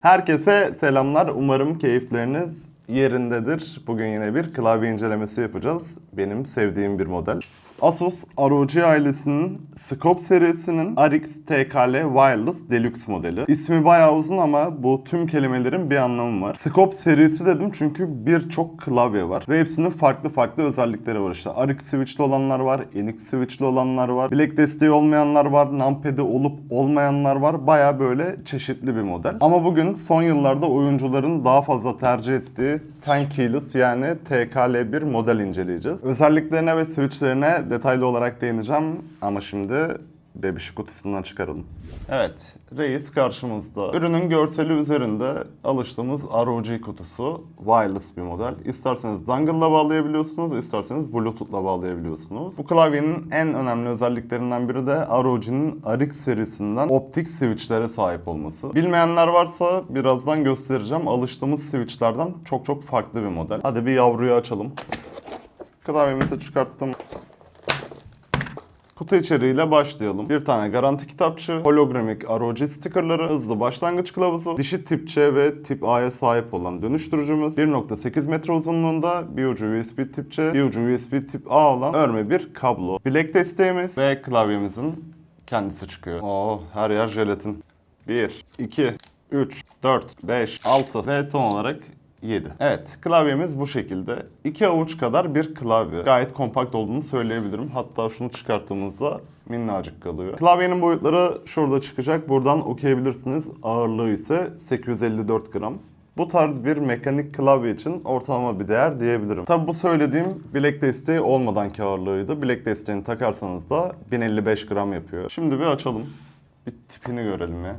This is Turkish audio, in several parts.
Herkese selamlar. Umarım keyifleriniz yerindedir. Bugün yine bir klavye incelemesi yapacağız. Benim sevdiğim bir model. Asus ROG ailesinin Scope serisinin RX TKL Wireless Deluxe modeli. İsmi bayağı uzun ama bu tüm kelimelerin bir anlamı var. Scope serisi dedim çünkü birçok klavye var ve hepsinin farklı farklı özellikleri var işte. RX switchli olanlar var, NX switchli olanlar var, bilek desteği olmayanlar var, numpad'i olup olmayanlar var. Baya böyle çeşitli bir model. Ama bugün son yıllarda oyuncuların daha fazla tercih ettiği 10 keyless yani TKL1 model inceleyeceğiz. Özelliklerine ve switchlerine detaylı olarak değineceğim ama şimdi bebişi kutusundan çıkaralım. Evet, reis karşımızda. Ürünün görseli üzerinde alıştığımız ROG kutusu, wireless bir model. İsterseniz dongle'la bağlayabiliyorsunuz, isterseniz bluetooth'la bağlayabiliyorsunuz. Bu klavyenin en önemli özelliklerinden biri de ROG'nin RX serisinden optik switchlere sahip olması. Bilmeyenler varsa birazdan göstereceğim. Alıştığımız switchlerden çok çok farklı bir model. Hadi bir yavruyu açalım. Klavyemizi çıkarttım. Kutu içeriğiyle başlayalım. Bir tane garanti kitapçı, hologramik ROG stickerları, hızlı başlangıç kılavuzu, dişi tip C ve tip A'ya sahip olan dönüştürücümüz, 1.8 metre uzunluğunda bir ucu USB tip C, bir ucu USB tip A olan örme bir kablo, bilek desteğimiz ve klavyemizin kendisi çıkıyor. Oo her yer jelatin. 1, 2, 3, 4, 5, 6 ve son olarak 7. Evet, klavyemiz bu şekilde. 2 avuç kadar bir klavye. Gayet kompakt olduğunu söyleyebilirim. Hatta şunu çıkarttığımızda minnacık kalıyor. Klavyenin boyutları şurada çıkacak. Buradan okuyabilirsiniz. Ağırlığı ise 854 gram. Bu tarz bir mekanik klavye için ortalama bir değer diyebilirim. Tabi bu söylediğim bilek desteği olmadanki ağırlığıydı. Bilek desteğini takarsanız da 1055 gram yapıyor. Şimdi bir açalım. Bir tipini görelim ya.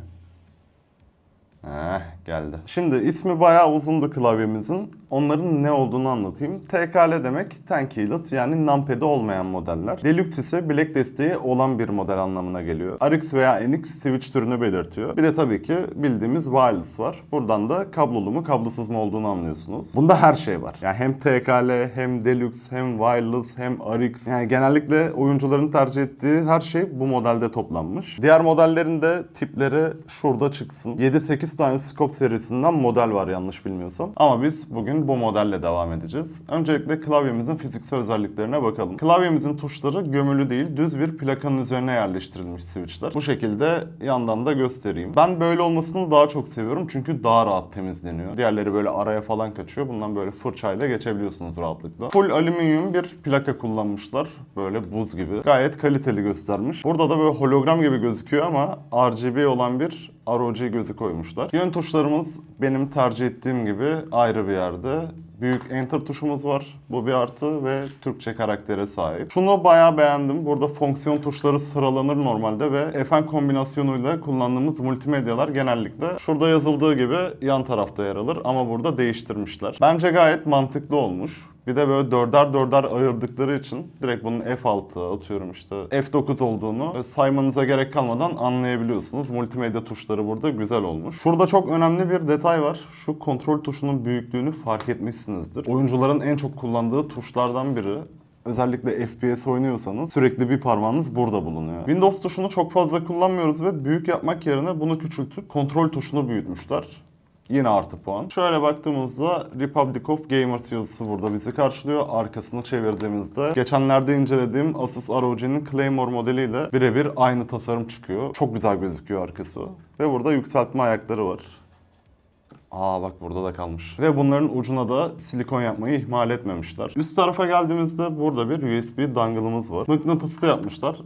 Heh, geldi. Şimdi ismi bayağı uzundu klavyemizin. Onların ne olduğunu anlatayım. TKL demek Tenkeyless yani numpad'i olmayan modeller. Deluxe ise bilek desteği olan bir model anlamına geliyor. RX veya NX switch türünü belirtiyor. Bir de tabii ki bildiğimiz wireless var. Buradan da kablolu mu kablosuz mu olduğunu anlıyorsunuz. Bunda her şey var. Yani hem TKL hem Deluxe hem wireless hem RX. Yani genellikle oyuncuların tercih ettiği her şey bu modelde toplanmış. Diğer modellerin de tipleri şurada çıksın. 7-8 tane Scope serisinden model var yanlış bilmiyorsam. Ama biz bugün bu modelle devam edeceğiz. Öncelikle klavyemizin fiziksel özelliklerine bakalım. Klavyemizin tuşları gömülü değil, düz bir plakanın üzerine yerleştirilmiş switchler. Bu şekilde yandan da göstereyim. Ben böyle olmasını daha çok seviyorum çünkü daha rahat temizleniyor. Diğerleri böyle araya falan kaçıyor. Bundan böyle fırçayla geçebiliyorsunuz rahatlıkla. Full alüminyum bir plaka kullanmışlar. Böyle buz gibi. Gayet kaliteli göstermiş. Burada da böyle hologram gibi gözüküyor ama RGB olan bir ROG gözü koymuşlar. Yön tuşlarımız benim tercih ettiğim gibi ayrı bir yerde. Büyük enter tuşumuz var. Bu bir artı ve Türkçe karaktere sahip. Şunu bayağı beğendim. Burada fonksiyon tuşları sıralanır normalde ve FN kombinasyonuyla kullandığımız multimedyalar genellikle şurada yazıldığı gibi yan tarafta yer alır ama burada değiştirmişler. Bence gayet mantıklı olmuş. Bir de böyle dörder dörder ayırdıkları için direkt bunun F6 atıyorum işte F9 olduğunu saymanıza gerek kalmadan anlayabiliyorsunuz. Multimedya tuşları burada güzel olmuş. Şurada çok önemli bir detay var. Şu kontrol tuşunun büyüklüğünü fark etmişsinizdir. Oyuncuların en çok kullandığı tuşlardan biri. Özellikle FPS oynuyorsanız sürekli bir parmağınız burada bulunuyor. Windows tuşunu çok fazla kullanmıyoruz ve büyük yapmak yerine bunu küçültüp kontrol tuşunu büyütmüşler. Yine artı puan. Şöyle baktığımızda Republic of Gamers yazısı burada bizi karşılıyor. Arkasını çevirdiğimizde geçenlerde incelediğim Asus ROG'nin Claymore modeliyle birebir aynı tasarım çıkıyor. Çok güzel gözüküyor arkası. Ve burada yükseltme ayakları var. Aa bak burada da kalmış. Ve bunların ucuna da silikon yapmayı ihmal etmemişler. Üst tarafa geldiğimizde burada bir USB dongle'ımız var. Mıknatıslı yapmışlar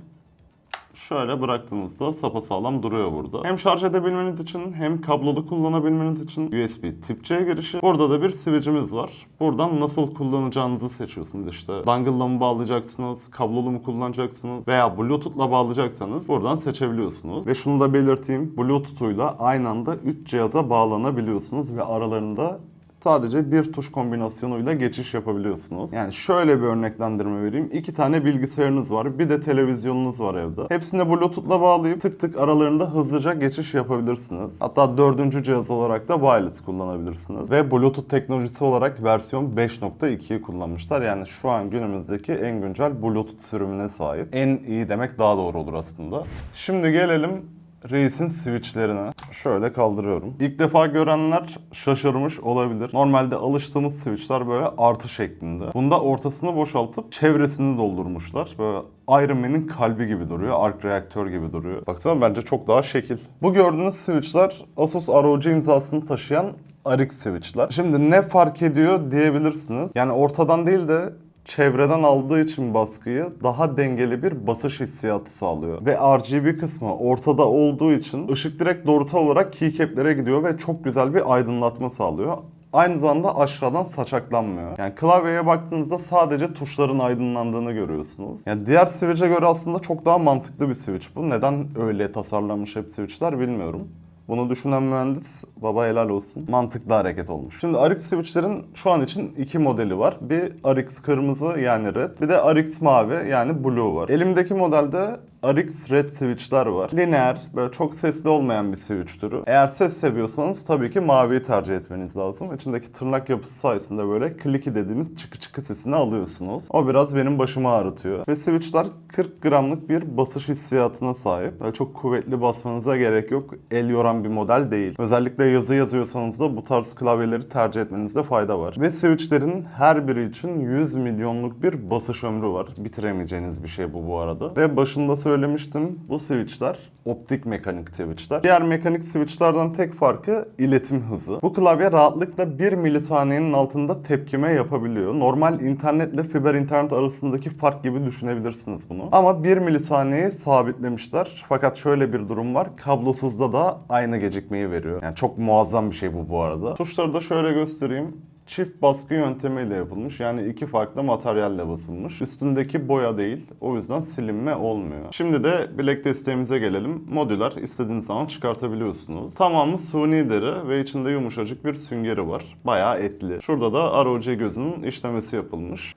şöyle bıraktığınızda sapasağlam duruyor burada. Hem şarj edebilmeniz için hem kablolu kullanabilmeniz için USB tip C girişi. Burada da bir switch'imiz var. Buradan nasıl kullanacağınızı seçiyorsunuz işte. Dongle'la mı bağlayacaksınız, kablolu mu kullanacaksınız veya Bluetooth'la bağlayacaksanız buradan seçebiliyorsunuz. Ve şunu da belirteyim. Bluetooth'uyla aynı anda 3 cihaza bağlanabiliyorsunuz ve aralarında sadece bir tuş kombinasyonuyla geçiş yapabiliyorsunuz. Yani şöyle bir örneklendirme vereyim. İki tane bilgisayarınız var, bir de televizyonunuz var evde. Hepsini Bluetooth'la bağlayıp tık tık aralarında hızlıca geçiş yapabilirsiniz. Hatta dördüncü cihaz olarak da wireless kullanabilirsiniz. Ve Bluetooth teknolojisi olarak versiyon 5.2'yi kullanmışlar. Yani şu an günümüzdeki en güncel Bluetooth sürümüne sahip. En iyi demek daha doğru olur aslında. Şimdi gelelim Reis'in switchlerine şöyle kaldırıyorum. İlk defa görenler şaşırmış olabilir. Normalde alıştığımız switchler böyle artı şeklinde. Bunda ortasını boşaltıp çevresini doldurmuşlar. Böyle Iron Man'in kalbi gibi duruyor. Ark reaktör gibi duruyor. Baksana bence çok daha şekil. Bu gördüğünüz switchler Asus ROG imzasını taşıyan RX switchler. Şimdi ne fark ediyor diyebilirsiniz. Yani ortadan değil de çevreden aldığı için baskıyı daha dengeli bir basış hissiyatı sağlıyor. Ve RGB kısmı ortada olduğu için ışık direkt doğrultusal olarak keycap'lere gidiyor ve çok güzel bir aydınlatma sağlıyor. Aynı zamanda aşağıdan saçaklanmıyor. Yani klavyeye baktığınızda sadece tuşların aydınlandığını görüyorsunuz. Yani diğer switch'e göre aslında çok daha mantıklı bir switch bu. Neden öyle tasarlanmış hep switch'ler bilmiyorum. Bunu düşünen mühendis baba helal olsun. Mantıklı hareket olmuş. Şimdi RX switchlerin şu an için iki modeli var. Bir RX kırmızı yani red. Bir de RX mavi yani blue var. Elimdeki modelde RX Red switchler var. Lineer, böyle çok sesli olmayan bir switch türü. Eğer ses seviyorsanız tabii ki maviyi tercih etmeniz lazım. İçindeki tırnak yapısı sayesinde böyle clicky dediğimiz çıkı çıkı sesini alıyorsunuz. O biraz benim başımı ağrıtıyor. Ve switchler 40 gramlık bir basış hissiyatına sahip. Böyle çok kuvvetli basmanıza gerek yok. El yoran bir model değil. Özellikle yazı yazıyorsanız da bu tarz klavyeleri tercih etmenizde fayda var. Ve switchlerin her biri için 100 milyonluk bir basış ömrü var. Bitiremeyeceğiniz bir şey bu bu arada. Ve başında söylemiştim bu switchler optik mekanik switchler. Diğer mekanik switchlerden tek farkı iletim hızı. Bu klavye rahatlıkla 1 milisaniyenin altında tepkime yapabiliyor. Normal internetle fiber internet arasındaki fark gibi düşünebilirsiniz bunu. Ama 1 milisaniyeyi sabitlemişler. Fakat şöyle bir durum var. Kablosuzda da aynı gecikmeyi veriyor. Yani çok muazzam bir şey bu bu arada. Tuşları da şöyle göstereyim çift baskı yöntemiyle yapılmış. Yani iki farklı materyalle basılmış. Üstündeki boya değil. O yüzden silinme olmuyor. Şimdi de bilek desteğimize gelelim. Modüler istediğiniz zaman çıkartabiliyorsunuz. Tamamı suni deri ve içinde yumuşacık bir süngeri var. Bayağı etli. Şurada da ROG gözünün işlemesi yapılmış.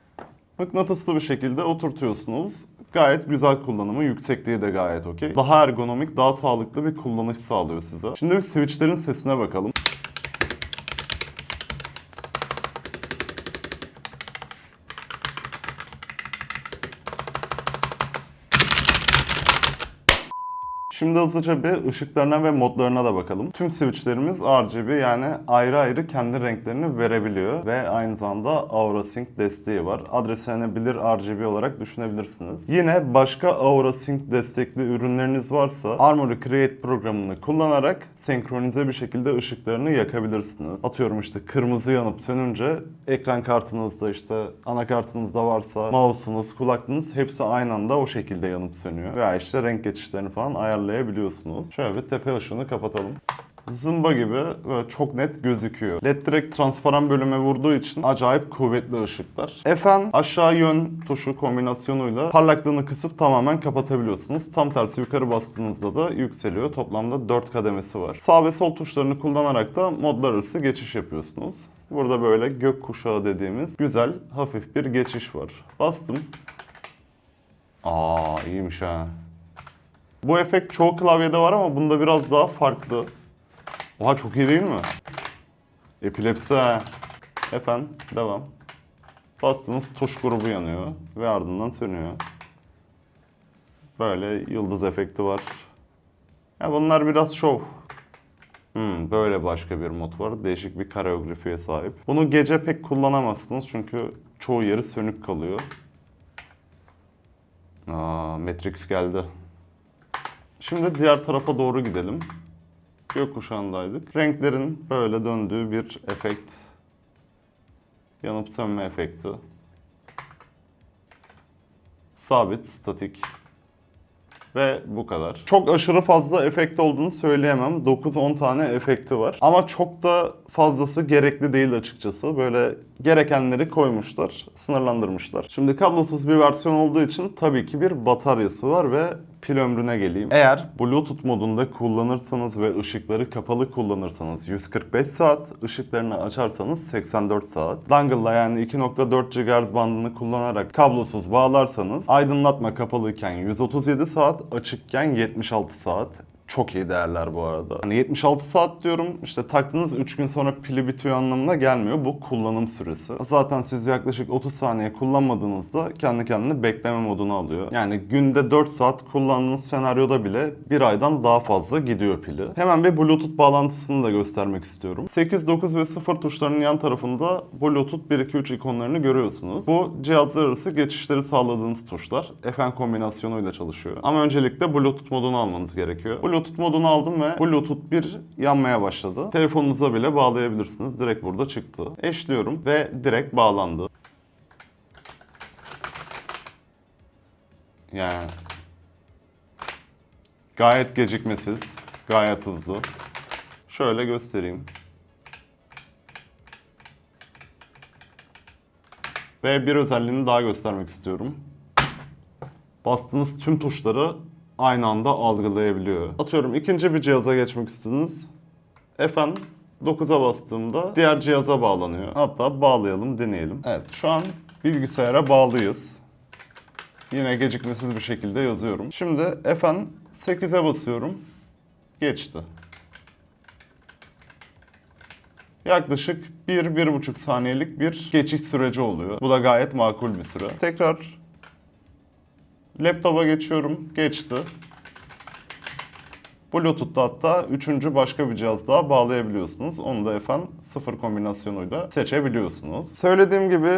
Mıknatıslı bir şekilde oturtuyorsunuz. Gayet güzel kullanımı, yüksekliği de gayet okey. Daha ergonomik, daha sağlıklı bir kullanış sağlıyor size. Şimdi bir switchlerin sesine bakalım. Şimdi hızlıca bir ışıklarına ve modlarına da bakalım. Tüm switchlerimiz RGB yani ayrı ayrı kendi renklerini verebiliyor ve aynı zamanda Aura Sync desteği var. Adreslenebilir RGB olarak düşünebilirsiniz. Yine başka Aura Sync destekli ürünleriniz varsa Armoury Create programını kullanarak senkronize bir şekilde ışıklarını yakabilirsiniz. Atıyorum işte kırmızı yanıp sönünce ekran kartınızda işte anakartınızda varsa mouse'unuz, kulaklığınız hepsi aynı anda o şekilde yanıp sönüyor. Veya işte renk geçişlerini falan ayarlayabiliyorsunuz. Şöyle bir tepe ışığını kapatalım. Zımba gibi böyle çok net gözüküyor. LED direkt transparan bölüme vurduğu için acayip kuvvetli ışıklar. FN aşağı yön tuşu kombinasyonuyla parlaklığını kısıp tamamen kapatabiliyorsunuz. Tam tersi yukarı bastığınızda da yükseliyor. Toplamda 4 kademesi var. Sağ ve sol tuşlarını kullanarak da modlar arası geçiş yapıyorsunuz. Burada böyle gök kuşağı dediğimiz güzel hafif bir geçiş var. Bastım. Aa iyiymiş ha. Bu efekt çoğu klavyede var ama bunda biraz daha farklı. Oha çok iyi değil mi? Epilepsi. Efendim devam. Bastınız tuş grubu yanıyor ve ardından sönüyor. Böyle yıldız efekti var. Ya bunlar biraz şov. Hmm, böyle başka bir mod var. Değişik bir kareografiye sahip. Bunu gece pek kullanamazsınız çünkü çoğu yeri sönük kalıyor. Aa, Matrix geldi. Şimdi diğer tarafa doğru gidelim. Gökkuşağındaydık. Renklerin böyle döndüğü bir efekt. Yanıp sönme efekti. Sabit, statik. Ve bu kadar. Çok aşırı fazla efekt olduğunu söyleyemem. 9-10 tane efekti var. Ama çok da fazlası gerekli değil açıkçası. Böyle gerekenleri koymuşlar, sınırlandırmışlar. Şimdi kablosuz bir versiyon olduğu için tabii ki bir bataryası var ve pil ömrüne geleyim. Eğer Bluetooth modunda kullanırsanız ve ışıkları kapalı kullanırsanız 145 saat, ışıklarını açarsanız 84 saat. Dongle'la yani 2.4 GHz bandını kullanarak kablosuz bağlarsanız aydınlatma kapalıyken 137 saat, açıkken 76 saat. Çok iyi değerler bu arada. Hani 76 saat diyorum işte taktığınız 3 gün sonra pili bitiyor anlamına gelmiyor. Bu kullanım süresi. Zaten siz yaklaşık 30 saniye kullanmadığınızda kendi kendine bekleme moduna alıyor. Yani günde 4 saat kullandığınız senaryoda bile bir aydan daha fazla gidiyor pili. Hemen bir Bluetooth bağlantısını da göstermek istiyorum. 8, 9 ve 0 tuşlarının yan tarafında Bluetooth 1, 2, 3 ikonlarını görüyorsunuz. Bu cihazlar arası geçişleri sağladığınız tuşlar. FM kombinasyonuyla çalışıyor. Ama öncelikle Bluetooth modunu almanız gerekiyor. Bluetooth modunu aldım ve Bluetooth 1 yanmaya başladı. Telefonunuza bile bağlayabilirsiniz. Direkt burada çıktı. Eşliyorum ve direkt bağlandı. Yani gayet gecikmesiz, gayet hızlı. Şöyle göstereyim. Ve bir özelliğini daha göstermek istiyorum. Bastığınız tüm tuşları aynı anda algılayabiliyor. Atıyorum ikinci bir cihaza geçmek istediniz. FM 9'a bastığımda diğer cihaza bağlanıyor. Hatta bağlayalım, deneyelim. Evet, şu an bilgisayara bağlıyız. Yine gecikmesiz bir şekilde yazıyorum. Şimdi FM 8'e basıyorum. Geçti. Yaklaşık 1-1,5 saniyelik bir geçiş süreci oluyor. Bu da gayet makul bir süre. Tekrar laptopa geçiyorum. Geçti. Bluetooth'ta hatta üçüncü başka bir cihaz daha bağlayabiliyorsunuz. Onu da FM sıfır kombinasyonuyla seçebiliyorsunuz. Söylediğim gibi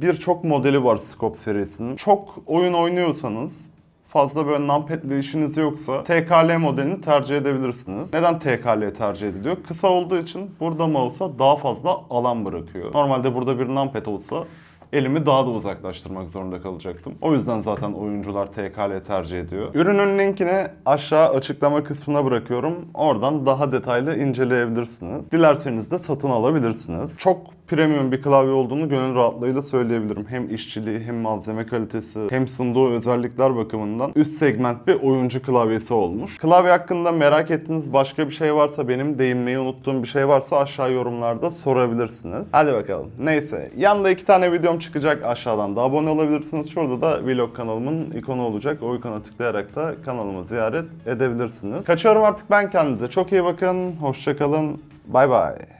birçok modeli var Scope serisinin. Çok oyun oynuyorsanız fazla böyle numpad'li işiniz yoksa TKL modelini tercih edebilirsiniz. Neden TKL tercih ediliyor? Kısa olduğu için burada mouse'a daha fazla alan bırakıyor. Normalde burada bir numpad olsa elimi daha da uzaklaştırmak zorunda kalacaktım. O yüzden zaten oyuncular TKL tercih ediyor. Ürünün linkini aşağı açıklama kısmına bırakıyorum. Oradan daha detaylı inceleyebilirsiniz. Dilerseniz de satın alabilirsiniz. Çok premium bir klavye olduğunu gönül rahatlığıyla söyleyebilirim. Hem işçiliği hem malzeme kalitesi hem sunduğu özellikler bakımından üst segment bir oyuncu klavyesi olmuş. Klavye hakkında merak ettiğiniz başka bir şey varsa benim değinmeyi unuttuğum bir şey varsa aşağı yorumlarda sorabilirsiniz. Hadi bakalım. Neyse. Yanda iki tane videom çıkacak aşağıdan da abone olabilirsiniz. Şurada da vlog kanalımın ikonu olacak. O ikona tıklayarak da kanalımı ziyaret edebilirsiniz. Kaçıyorum artık ben kendinize. Çok iyi bakın. Hoşçakalın. Bay bay.